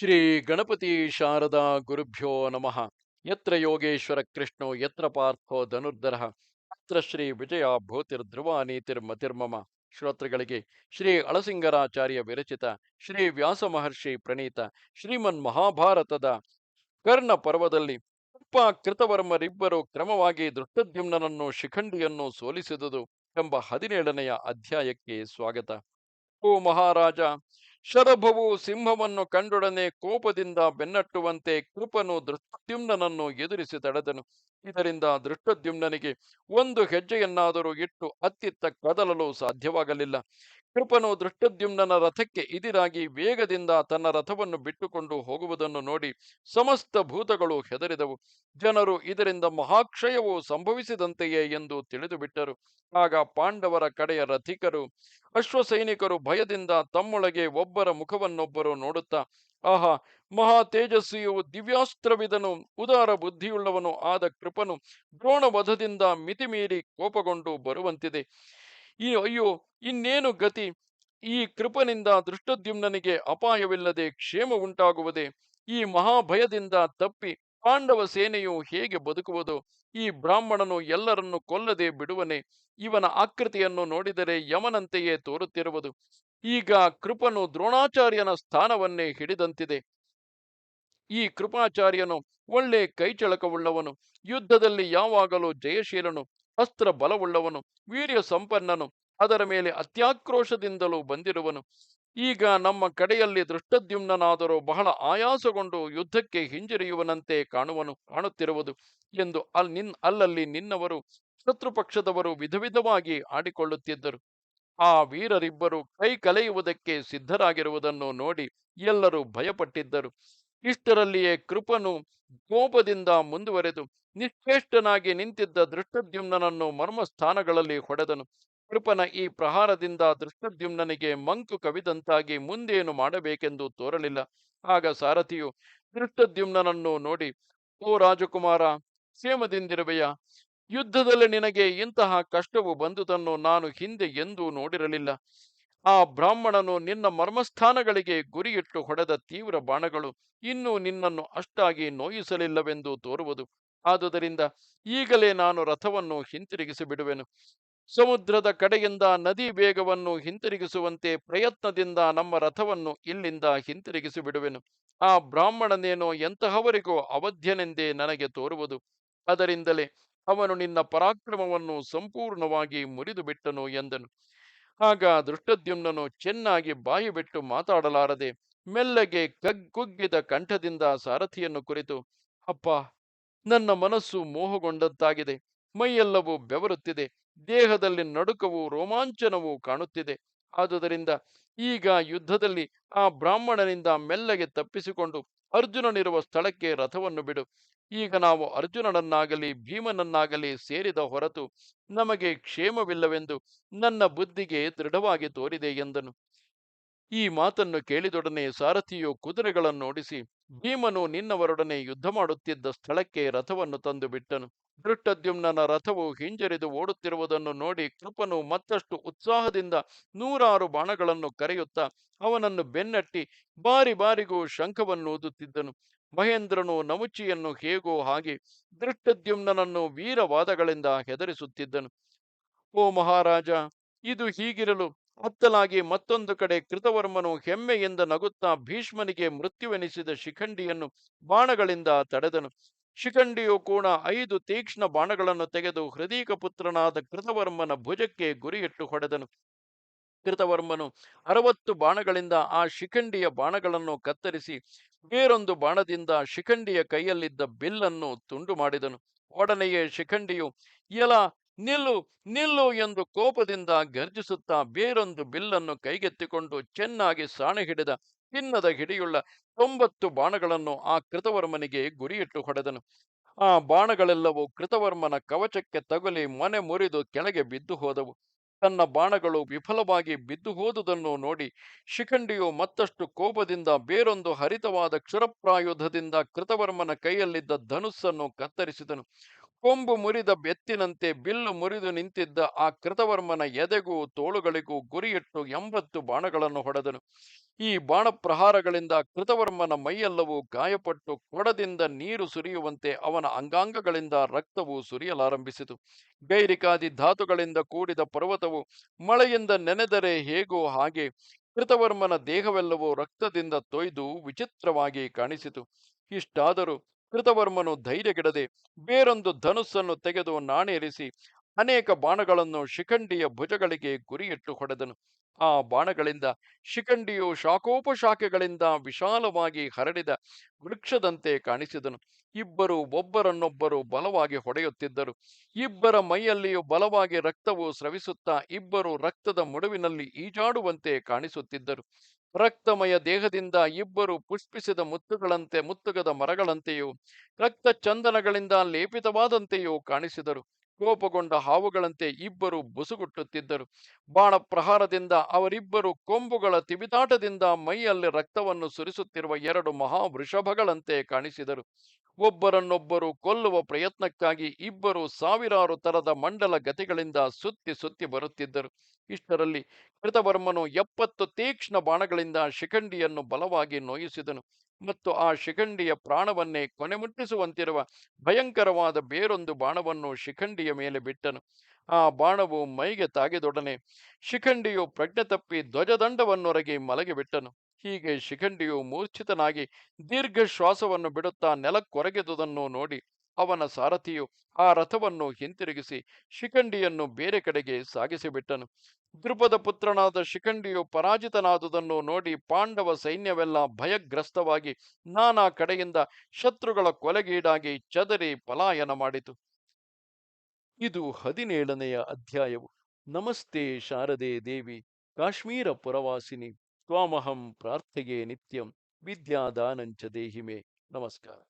ಶ್ರೀ ಗಣಪತಿ ಶಾರದಾ ಗುರುಭ್ಯೋ ನಮಃ. ಯತ್ರ ಯೋಗೇಶ್ವರ ಕೃಷ್ಣೋ, ಯತ್ರ ಪಾರ್ಥೋ ಧನುರ್ಧರ, ಅತ್ರ ಶ್ರೀ ವಿಜಯ ಭೂತಿರ್ಧ್ರುವ ನೀತಿರ್ಮತಿರ್ಮಮ ಶ್ರೋತೃಗಳಿಗೆ ಶ್ರೀ ಅಳಸಿಂಗರಾಚಾರ್ಯ ವಿರಚಿತ ಶ್ರೀ ವ್ಯಾಸ ಮಹರ್ಷಿ ಪ್ರಣೀತ ಶ್ರೀಮನ್ ಮಹಾಭಾರತದ ಕರ್ಣ ಪರ್ವದಲ್ಲಿ ಉಪ ಕೃತವರ್ಮರಿಬ್ಬರು ಕ್ರಮವಾಗಿ ದೃಷ್ಟದ್ಯುಮ್ನನನ್ನು ಶಿಖಂಡಿಯನ್ನು ಸೋಲಿಸಿದುದು ಎಂಬ ಹದಿನೇಳನೆಯ ಅಧ್ಯಾಯಕ್ಕೆ ಸ್ವಾಗತ. ಓ ಮಹಾರಾಜ ಶರಭವು ಸಿಂಹವನ್ನು ಕಂಡೊಡನೆ ಕೋಪದಿಂದ ಬೆನ್ನಟ್ಟುವಂತೆ ಕೃಪನು ದೃಷ್ಟದ್ಯುಮ್ನನನ್ನು ಎದುರಿಸಿ ತಡೆದನು. ಇದರಿಂದ ದೃಷ್ಟದ್ಯುಮ್ನನಿಗೆ ಒಂದು ಹೆಜ್ಜೆಯನ್ನಾದರೂ ಇಟ್ಟು ಅತ್ತಿತ್ತ ಕದಲಲು ಸಾಧ್ಯವಾಗಲಿಲ್ಲ. ಕೃಪನು ದೃಷ್ಟದ್ಯುಮ್ನನ ರಥಕ್ಕೆ ಇದಿರಾಗಿ ವೇಗದಿಂದ ತನ್ನ ರಥವನ್ನು ಬಿಟ್ಟುಕೊಂಡು ಹೋಗುವುದನ್ನು ನೋಡಿ ಸಮಸ್ತ ಭೂತಗಳು ಹೆದರಿದವು. ಜನರು ಇದರಿಂದ ಮಹಾಕ್ಷಯವು ಸಂಭವಿಸಿದಂತೆಯೇ ಎಂದು ತಿಳಿದು ಬಿಟ್ಟರು ಆಗ ಪಾಂಡವರ ಕಡೆಯ ರಥಿಕರು, ಅಶ್ವಸೈನಿಕರು ಭಯದಿಂದ ತಮ್ಮೊಳಗೆ ಒಬ್ಬರ ಮುಖವನ್ನೊಬ್ಬರು ನೋಡುತ್ತಾ, ಆಹಾ, ಮಹಾ ತೇಜಸ್ವಿಯು ದಿವ್ಯಾಸ್ತ್ರವಿದನು, ಉದಾರ ಬುದ್ಧಿಯುಳ್ಳವನು ಆದ ಕೃಪನು ದ್ರೋಣವಧದಿಂದ ಮಿತಿಮೀರಿ ಕೋಪಗೊಂಡು ಬರುವಂತಿದೆ. ಈ ಅಯ್ಯೋ, ಇನ್ನೇನು ಗತಿ? ಈ ಕೃಪನಿಂದ ದೃಷ್ಟದ್ಯುಮ್ನನಿಗೆ ಅಪಾಯವಿಲ್ಲದೆ ಕ್ಷೇಮ ಉಂಟಾಗುವುದೇ ಈ ಮಹಾಭಯದಿಂದ ತಪ್ಪಿ ಪಾಂಡವ ಸೇನೆಯು ಹೇಗೆ ಬದುಕುವುದು? ಈ ಬ್ರಾಹ್ಮಣನು ಎಲ್ಲರನ್ನು ಕೊಲ್ಲದೆ ಬಿಡುವನೆ? ಇವನ ಆಕೃತಿಯನ್ನು ನೋಡಿದರೆ ಯಮನಂತೆಯೇ ತೋರುತ್ತಿರುವುದು. ಈಗ ಕೃಪನು ದ್ರೋಣಾಚಾರ್ಯನ ಸ್ಥಾನವನ್ನೇ ಹಿಡಿದಂತಿದೆ. ಈ ಕೃಪಾಚಾರ್ಯನು ಒಳ್ಳೆ ಕೈಚಳಕವುಳ್ಳವನು, ಯುದ್ಧದಲ್ಲಿ ಯಾವಾಗಲೂ ಜಯಶೀಲನು ಅಸ್ತ್ರ ಬಲವುಳ್ಳವನು ವೀರ್ಯ ಸಂಪನ್ನನು ಅದರ ಮೇಲೆ ಅತ್ಯಾಕ್ರೋಶದಿಂದಲೂ ಬಂದಿರುವನು. ಈಗ ನಮ್ಮ ಕಡೆಯಲ್ಲಿ ದೃಷ್ಟದ್ಯುಮ್ನಾದರೂ ಬಹಳ ಆಯಾಸಗೊಂಡು ಯುದ್ಧಕ್ಕೆ ಹಿಂಜರಿಯುವನಂತೆ ಕಾಣುವನು, ಕಾಣುತ್ತಿರುವುದು ಎಂದು ಅಲ್, ನಿನ್, ಅಲ್ಲಲ್ಲಿ ನಿನ್ನವರು, ಶತ್ರುಪಕ್ಷದವರು ವಿಧ ವಿಧವಾಗಿ ಆಡಿಕೊಳ್ಳುತ್ತಿದ್ದರು. ಆ ವೀರರಿಬ್ಬರು ಕೈ ಕಲೆಯುವುದಕ್ಕೆ ಸಿದ್ಧರಾಗಿರುವುದನ್ನು ನೋಡಿ ಎಲ್ಲರೂ ಭಯಪಟ್ಟಿದ್ದರು. ಇಷ್ಟರಲ್ಲಿಯೇ ಕೃಪನು ಕೋಪದಿಂದ ಮುಂದುವರೆದು ನಿಶ್ಚೇಷ್ಟನಾಗಿ ನಿಂತಿದ್ದ ದೃಷ್ಟದ್ಯುಮ್ನನನ್ನು ಮರ್ಮಸ್ಥಾನಗಳಲ್ಲಿ ಹೊಡೆದನು. ಕೃಪನ ಈ ಪ್ರಹಾರದಿಂದ ದೃಷ್ಟದ್ಯುಮ್ನನಿಗೆ ಮಂಕು ಕವಿದಂತಾಗಿ ಮುಂದೇನು ಮಾಡಬೇಕೆಂದು ತೋರಲಿಲ್ಲ. ಆಗ ಸಾರಥಿಯು ದೃಷ್ಟದ್ಯುಮ್ನನನ್ನು ನೋಡಿ, ಓ ರಾಜಕುಮಾರ, ಕ್ಷೇಮದಿಂದಿರುವೆಯ? ಯುದ್ಧದಲ್ಲಿ ನಿನಗೆ ಇಂತಹ ಕಷ್ಟವು ಬಂದುದನ್ನು ನಾನು ಹಿಂದೆ ಎಂದೂ ನೋಡಿರಲಿಲ್ಲ. ಆ ಬ್ರಾಹ್ಮಣನು ನಿನ್ನ ಮರ್ಮಸ್ಥಾನಗಳಿಗೆ ಗುರಿಯಿಟ್ಟು ಹೊಡೆದ ತೀವ್ರ ಬಾಣಗಳು ಇನ್ನೂ ನಿನ್ನನ್ನು ಅಷ್ಟಾಗಿ ನೋಯಿಸಲಿಲ್ಲವೆಂದು ತೋರುವುದು. ಆದುದರಿಂದ ಈಗಲೇ ನಾನು ರಥವನ್ನು ಹಿಂತಿರುಗಿಸಿ ಬಿಡುವೆನು ಸಮುದ್ರದ ಕಡೆಯಿಂದ ನದಿ ವೇಗವನ್ನು ಹಿಂತಿರುಗಿಸುವಂತೆ ಪ್ರಯತ್ನದಿಂದ ನಮ್ಮ ರಥವನ್ನು ಇಲ್ಲಿಂದ ಹಿಂತಿರುಗಿಸಿ ಬಿಡುವೆನು ಆ ಬ್ರಾಹ್ಮಣನೇನೋ ಎಂತಹವರಿಗೂ ಅವಧ್ಯನೆಂದೇ ನನಗೆ ತೋರುವುದು. ಅದರಿಂದಲೇ ಅವನು ನಿನ್ನ ಪರಾಕ್ರಮವನ್ನು ಸಂಪೂರ್ಣವಾಗಿ ಮುರಿದು ಬಿಟ್ಟನು ಎಂದನು. ಆಗ ದೃಷ್ಟದ್ಯುಮ್ನನು ಚೆನ್ನಾಗಿ ಬಾಯಿ ಬಿಟ್ಟು ಮಾತಾಡಲಾರದೆ ಮೆಲ್ಲಗೆ ಕಗ್ಗುಗ್ಗಿದ ಕಂಠದಿಂದ ಸಾರಥಿಯನ್ನು ಕುರಿತು, ಅಪ್ಪ, ನನ್ನ ಮನಸ್ಸು ಮೋಹಗೊಂಡಂತಾಗಿದೆ. ಮೈಯೆಲ್ಲವೂ ಬೆವರುತ್ತಿದೆ. ದೇಹದಲ್ಲಿ ನಡುಕವು ರೋಮಾಂಚನವೂ ಕಾಣುತ್ತಿದೆ. ಆದುದರಿಂದ ಈಗ ಯುದ್ಧದಲ್ಲಿ ಆ ಬ್ರಾಹ್ಮಣನಿಂದ ಮೆಲ್ಲಗೆ ತಪ್ಪಿಸಿಕೊಂಡು ಅರ್ಜುನನಿರುವ ಸ್ಥಳಕ್ಕೆ ರಥವನ್ನು ಬಿಡು. ಈಗ ನಾವು ಅರ್ಜುನನನ್ನಾಗಲಿ ಭೀಮನನ್ನಾಗಲಿ ಸೇರಿದ ಹೊರತು ನಮಗೆ ಕ್ಷೇಮವಿಲ್ಲವೆಂದು ನನ್ನ ಬುದ್ಧಿಗೆ ದೃಢವಾಗಿ ತೋರಿದೆ ಎಂದನು. ಈ ಮಾತನ್ನು ಕೇಳಿದೊಡನೆ ಸಾರಥಿಯು ಕುದುರೆಗಳನ್ನು ಓಡಿಸಿ, ಭೀಮನು ನಿನ್ನವರೊಡನೆ ಯುದ್ಧ ಮಾಡುತ್ತಿದ್ದ ಸ್ಥಳಕ್ಕೆ ರಥವನ್ನು ತಂದು ಬಿಟ್ಟನು. ದೃಷ್ಟದ್ಯುಮ್ನ ರಥವು ಹಿಂಜರಿದು ಓಡುತ್ತಿರುವುದನ್ನು ನೋಡಿ ಕೃಪನು ಮತ್ತಷ್ಟು ಉತ್ಸಾಹದಿಂದ ನೂರಾರು ಬಾಣಗಳನ್ನು ಕರೆಯುತ್ತಾ ಅವನನ್ನು ಬೆನ್ನಟ್ಟಿ ಬಾರಿ ಬಾರಿಗೂ ಶಂಖವನ್ನು ಓದುತ್ತಿದ್ದನು ಮಹೇಂದ್ರನು ನಮುಚಿಯನ್ನು ಹೇಗೋ ಹಾಗೆ ದೃಷ್ಟದ್ಯುಮ್ನನನ್ನು ವೀರವಾದಗಳಿಂದ ಹೆದರಿಸುತ್ತಿದ್ದನು. ಓ ಮಹಾರಾಜ, ಇದು ಹೀಗಿರಲು ಅತ್ತಲಾಗಿ ಮತ್ತೊಂದು ಕಡೆ ಕೃತವರ್ಮನು ಹೆಮ್ಮೆಯಿಂದ ನಗುತ್ತಾ ಭೀಷ್ಮನಿಗೆ ಮೃತ್ಯುವೆನಿಸಿದ ಶಿಖಂಡಿಯನ್ನು ಬಾಣಗಳಿಂದ ತಡೆದನು. ಶಿಖಂಡಿಯು ಕೂಡ ಐದು ತೀಕ್ಷ್ಣ ಬಾಣಗಳನ್ನು ತೆಗೆದು ಹೃದೀಕ ಪುತ್ರನಾದ ಕೃತವರ್ಮನ ಭುಜಕ್ಕೆ ಗುರಿಯಿಟ್ಟು ಹೊಡೆದನು. ಕೃತವರ್ಮನು ಅರವತ್ತು ಬಾಣಗಳಿಂದ ಆ ಶಿಖಂಡಿಯ ಬಾಣಗಳನ್ನು ಕತ್ತರಿಸಿ ಬೇರೊಂದು ಬಾಣದಿಂದ ಶಿಖಂಡಿಯ ಕೈಯಲ್ಲಿದ್ದ ಬಿಲ್ಲನ್ನು ತುಂಡು ಮಾಡಿದನು. ಒಡನೆಯೇ ಶಿಖಂಡಿಯು, ಎಲ ನಿಲ್ಲು ನಿಲ್ಲು ಎಂದು ಕೋಪದಿಂದ ಗರ್ಜಿಸುತ್ತಾ ಬೇರೊಂದು ಬಿಲ್ಲನ್ನು ಕೈಗೆತ್ತಿಕೊಂಡು ಚೆನ್ನಾಗಿ ಸಾಣೆ ಹಿಡಿದ ಚಿನ್ನದ ಹಿಡಿಯುಳ್ಳ ತೊಂಬತ್ತು ಬಾಣಗಳನ್ನು ಆ ಕೃತವರ್ಮನಿಗೆ ಗುರಿಯಿಟ್ಟು ಹೊಡೆದನು. ಆ ಬಾಣಗಳೆಲ್ಲವೂ ಕೃತವರ್ಮನ ಕವಚಕ್ಕೆ ತಗುಲಿ ಮನೆ ಮುರಿದು ಕೆಳಗೆ ಬಿದ್ದು ಹೋದವು. ತನ್ನ ಬಾಣಗಳು ವಿಫಲವಾಗಿ ಬಿದ್ದು ಹೋದುದನ್ನು ನೋಡಿ ಶಿಖಂಡಿಯು ಮತ್ತಷ್ಟು ಕೋಪದಿಂದ ಬೇರೊಂದು ಹರಿತವಾದ ಕ್ಷುರಪ್ರಾಯುಧದಿಂದ ಕೃತವರ್ಮನ ಕೈಯಲ್ಲಿದ್ದ ಧನುಸ್ಸನ್ನು ಕತ್ತರಿಸಿದನು. ಕೊಂಬು ಮುರಿದ ಬೆತ್ತಿನಂತೆ ಬಿಲ್ಲು ಮುರಿದು ನಿಂತಿದ್ದ ಆ ಕೃತವರ್ಮನ ಎದೆಗೂ ತೋಳುಗಳಿಗೂ ಗುರಿಯಿಟ್ಟು ಎಂಬತ್ತು ಬಾಣಗಳನ್ನು ಹೊಡೆದನು. ಈ ಬಾಣ ಪ್ರಹಾರಗಳಿಂದ ಕೃತವರ್ಮನ ಮೈಯೆಲ್ಲವೂ ಗಾಯಪಟ್ಟು ಕೊಡದಿಂದ ನೀರು ಸುರಿಯುವಂತೆ ಅವನ ಅಂಗಾಂಗಗಳಿಂದ ರಕ್ತವು ಸುರಿಯಲಾರಂಭಿಸಿತು. ಗೈರಿಕಾದಿ ಧಾತುಗಳಿಂದ ಕೂಡಿದ ಪರ್ವತವು ಮಳೆಯಿಂದ ನೆನೆದರೆ ಹೇಗೋ ಹಾಗೆ ಕೃತವರ್ಮನ ದೇಹವೆಲ್ಲವೂ ರಕ್ತದಿಂದ ತೊಯ್ದು ವಿಚಿತ್ರವಾಗಿ ಕಾಣಿಸಿತು. ಇಷ್ಟಾದರೂ ಕೃತವರ್ಮನು ಧೈರ್ಯಗೆಡದೆ ಬೇರೊಂದು ಧನುಸ್ಸನ್ನು ತೆಗೆದು ನಾಣೇರಿಸಿ ಅನೇಕ ಬಾಣಗಳನ್ನು ಶಿಖಂಡಿಯ ಭುಜಗಳಿಗೆ ಗುರಿಯಿಟ್ಟು ಹೊಡೆದನು. ಆ ಬಾಣಗಳಿಂದ ಶಿಖಂಡಿಯು ಶಾಖೋಪಶಾಖೆಗಳಿಂದ ವಿಶಾಲವಾಗಿ ಹರಡಿದ ವೃಕ್ಷದಂತೆ ಕಾಣಿಸಿದನು. ಇಬ್ಬರು ಒಬ್ಬರನ್ನೊಬ್ಬರು ಬಲವಾಗಿ ಹೊಡೆಯುತ್ತಿದ್ದರು. ಇಬ್ಬರ ಮೈಯಲ್ಲಿಯೂ ಬಲವಾಗಿ ರಕ್ತವು ಸ್ರವಿಸುತ್ತಾ ಇಬ್ಬರು ರಕ್ತದ ಮುಡುವಿನಲ್ಲಿ ಈಜಾಡುವಂತೆ ಕಾಣಿಸುತ್ತಿದ್ದರು. ರಕ್ತಮಯ ದೇಹದಿಂದ ಇಬ್ಬರು ಪುಷ್ಪಿಸಿದ ಮುತ್ತುಗಳಂತೆ, ಮುತ್ತುಗದ ಮರಗಳಂತೆಯೂ, ರಕ್ತ ಚಂದನಗಳಿಂದ ಲೇಪಿತವಾದಂತೆಯೂ ಕಾಣಿಸಿದರು. ಕೋಪಗೊಂಡ ಹಾವುಗಳಂತೆ ಇಬ್ಬರು ಬುಸುಗುಟ್ಟುತ್ತಿದ್ದರು. ಬಾಣ ಪ್ರಹಾರದಿಂದ ಅವರಿಬ್ಬರು ಕೊಂಬುಗಳ ತಿವಿತಾಟದಿಂದ ಮೈಯಲ್ಲಿ ರಕ್ತವನ್ನು ಸುರಿಸುತ್ತಿರುವ ಎರಡು ಮಹಾ ವೃಷಭಗಳಂತೆ ಕಾಣಿಸಿದರು. ಒಬ್ಬರನ್ನೊಬ್ಬರು ಕೊಲ್ಲುವ ಪ್ರಯತ್ನಕ್ಕಾಗಿ ಇಬ್ಬರು ಸಾವಿರಾರು ತರದ ಮಂಡಲ ಗತಿಗಳಿಂದ ಸುತ್ತಿ ಸುತ್ತಿ ಬರುತ್ತಿದ್ದರು. ಇಷ್ಟರಲ್ಲಿ ಕೃತವರ್ಮನು ಎಪ್ಪತ್ತು ತೀಕ್ಷ್ಣ ಬಾಣಗಳಿಂದ ಶಿಖಂಡಿಯನ್ನು ಬಲವಾಗಿ ನೋಯಿಸಿದನು. ಮತ್ತು ಆ ಶಿಖಂಡಿಯ ಪ್ರಾಣವನ್ನೇ ಕೊನೆಮುಟ್ಟಿಸುವಂತಿರುವ ಭಯಂಕರವಾದ ಬೇರೊಂದು ಬಾಣವನ್ನು ಶಿಖಂಡಿಯ ಮೇಲೆ ಬಿಟ್ಟನು. ಆ ಬಾಣವು ಮೈಗೆ ತಾಗಿದೊಡನೆ ಶಿಖಂಡಿಯು ಪ್ರಜ್ಞೆ ತಪ್ಪಿ ಧ್ವಜದಂಡವನ್ನೊರಗಿ ಮಲಗಿಬಿಟ್ಟನು ಹೀಗೆ ಶಿಖಂಡಿಯು ಮೂರ್ಛಿತನಾಗಿ ದೀರ್ಘ ಶ್ವಾಸವನ್ನು ಬಿಡುತ್ತಾ ನೆಲಕ್ಕೊರಗಿದುದನ್ನು ನೋಡಿ ಅವನ ಸಾರಥಿಯು ಆ ರಥವನ್ನು ಹಿಂತಿರುಗಿಸಿ ಶಿಖಂಡಿಯನ್ನು ಬೇರೆ ಕಡೆಗೆ ಸಾಗಿಸಿಬಿಟ್ಟನು. ದೃಪದ ಪುತ್ರನಾದ ಶಿಖಂಡಿಯು ಪರಾಜಿತನಾದುದನ್ನು ನೋಡಿ ಪಾಂಡವ ಸೈನ್ಯವೆಲ್ಲ ಭಯಗ್ರಸ್ತವಾಗಿ ನಾನಾ ಕಡೆಯಿಂದ ಶತ್ರುಗಳ ಕೊಲೆಗೀಡಾಗಿ ಚದರಿ ಪಲಾಯನ ಮಾಡಿತು. ಇದು ಹದಿನೇಳನೆಯ ಅಧ್ಯಾಯವು. ನಮಸ್ತೆ ಶಾರದೆ ದೇವಿ, ಕಾಶ್ಮೀರ ಪುರವಾಸಿನಿ, ತ್ವಾಮಹಂ ಪ್ರಾರ್ಥೆಗೆ ನಿತ್ಯಂ, ವಿದ್ಯಾದಾನಂಚ ದೇಹಿಮೆ. ನಮಸ್ಕಾರ.